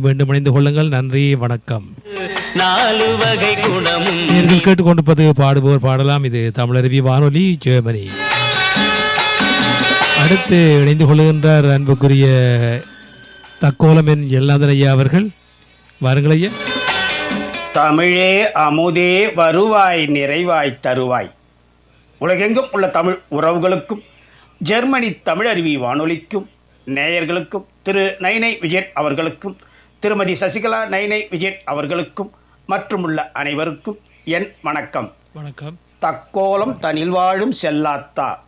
மீண்டும் இணைந்து கொள்ளுங்கள். நன்றி வணக்கம். நாலு வகை குணமும். நீங்கள் கேட்டுக்கொண்டிருப்பது பாடுபோர் பாடலாம். இது தமிழருவி வானொலி ஜெர்மனி. அடுத்து இணைந்து கொள்ளுகின்றார் அன்புக்குரிய தக்கோலம் என் எல்லாதன் ஐயா அவர்கள். வாருங்கள் ஐயா. தமிழே அமுதே வருவாய் நிறைவாய் தருவாய். உலகெங்கும் உள்ள தமிழ் உறவுகளுக்கும் ஜெர்மனி தமிழருவி வானொலிக்கும் நேயர்களுக்கும் திரு நைனை விஜயன் அவர்களுக்கும் திருமதி சசிகலா நைனை விஜயன் அவர்களுக்கும் மற்றும் உள்ள அனைவருக்கும் என் வணக்கம். வணக்கம். தக்கோலம் தனில் வாழும் செல்லாத்தா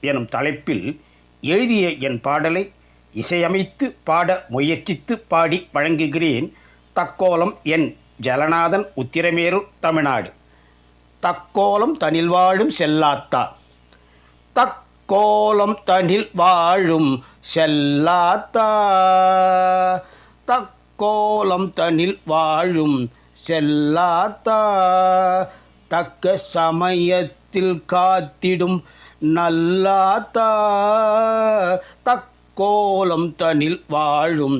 எனும் தலைப்பில் எழுதிய என் பாடலை இசையமைத்து பாட முயற்சித்து பாடி வழங்குகிறேன் தக்கோலம் என் ஜலநாதன் உத்திரமேரூர் தமிழ்நாடு. தக்கோலம் தனில் வாழும் செல்லாத்தா. தக்கோலம் தனில் வாழும் செல்லாத்தா. கோலம் தனில் வாழும் செல்லாத்தா தக்க சமயத்தில் காத்திடும் நல்லாத்தா தக்கோலம் தனில் வாழும்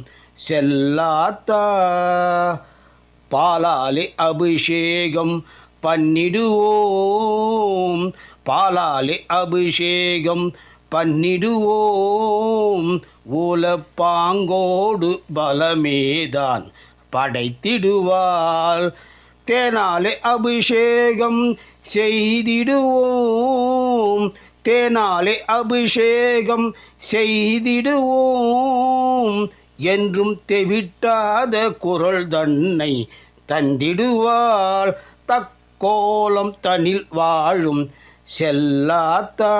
செல்லாத்தா. பாலாலே அபிஷேகம் பண்ணிடுவோம் பாலாலே அபிஷேகம் பண்ணிடுவோம். ஊலப்பாங்கோடு பலமேதான் படைத்திடுவாள். தேனாலே அபிஷேகம் செய்திடுவோம். தேனாலே அபிஷேகம் செய்திடுவோம். என்றும் தெவிட்டாத குரல் தன்னை தந்திடுவாள். தக்கோலம் தனில் வாழும் செல்லாத்தா.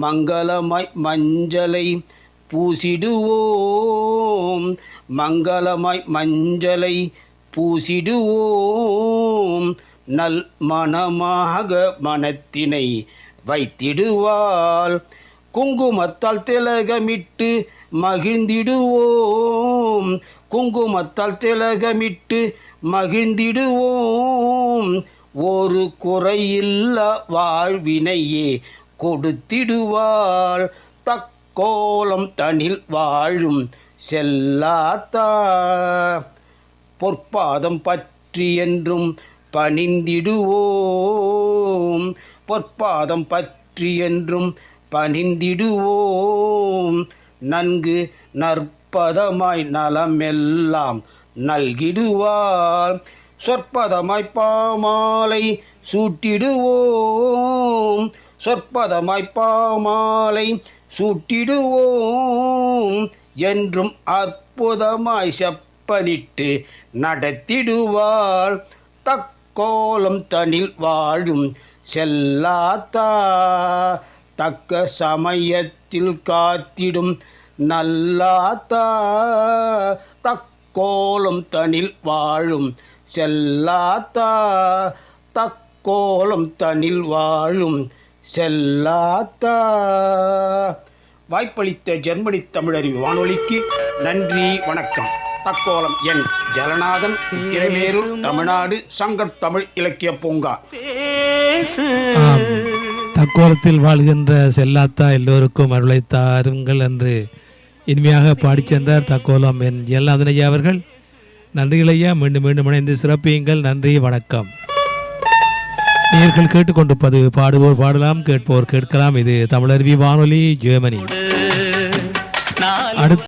மங்களமாய் மஞ்சளை பூசிடுவோம். மங்களமாய் மஞ்சளை பூசிடுவோம். நல் மனமாக மனத்தினை வைத்திடுவாள். குங்குமத்தால் திலகமிட்டு மகிழ்ந்திடுவோம். குங்குமத்தால் திலகமிட்டு மகிழ்ந்திடுவோம். ஒரு குறையில்ல வாழ்வினையே கொடுத்திடுவாள். தக்கோலம் தனில் வாழும் செல்லாத்தா. பொற்பாதம் பற்றி என்றும் பணிந்திடுவோம். பொற்பாதம் பற்றி என்றும் பணிந்திடுவோம். நன்கு நற்பதமாய் நலமெல்லாம் நல்கிடுவாள். சொற்பதமாய் பாமாலை சூட்டிடுவோம். சொற்பதமாய் பாமாலை சூட்டிடுவோம். என்றும் அற்புதமாய் செப்பனிட்டு நடத்திடுவாள். தக்கோலம் தனில் வாழும் செல்லாத்தா. தக்க சமயத்தில் காத்திடும் நல்லாத்தா. தக்கோலம் தனில் வாழும் செல்லாத்தா தக்கோலம் தனில் வாழும் செல்லாத்தா. வாய்ப்பளித்த ஜெர்மனி தமிழறிவு வானொலிக்கு நன்றி வணக்கம். தக்கோலம் என் ஜலநாதன் திரைமேரூர் தமிழ்நாடு சங்கத் தமிழ் இலக்கிய பூங்கா. தக்கோலத்தில் வாழ்கின்ற செல்லாத்தா எல்லோருக்கும் அருளை தாருங்கள் என்று இனிமையாக பாடி சென்றார் தக்கோலம் என் எல்லாதன் அவர்கள். நன்றிகள் ஐயா. மீண்டும் மீண்டும் இணைந்து சிறப்பியுங்கள். நன்றி வணக்கம். நேர்கள் கேட்டுக்கொண்டிருப்பது பாடுவோர் பாடலாம் கேட்போர் கேட்கலாம். இது தமிழருவி வானொலி ஜெர்மனி அடுத்து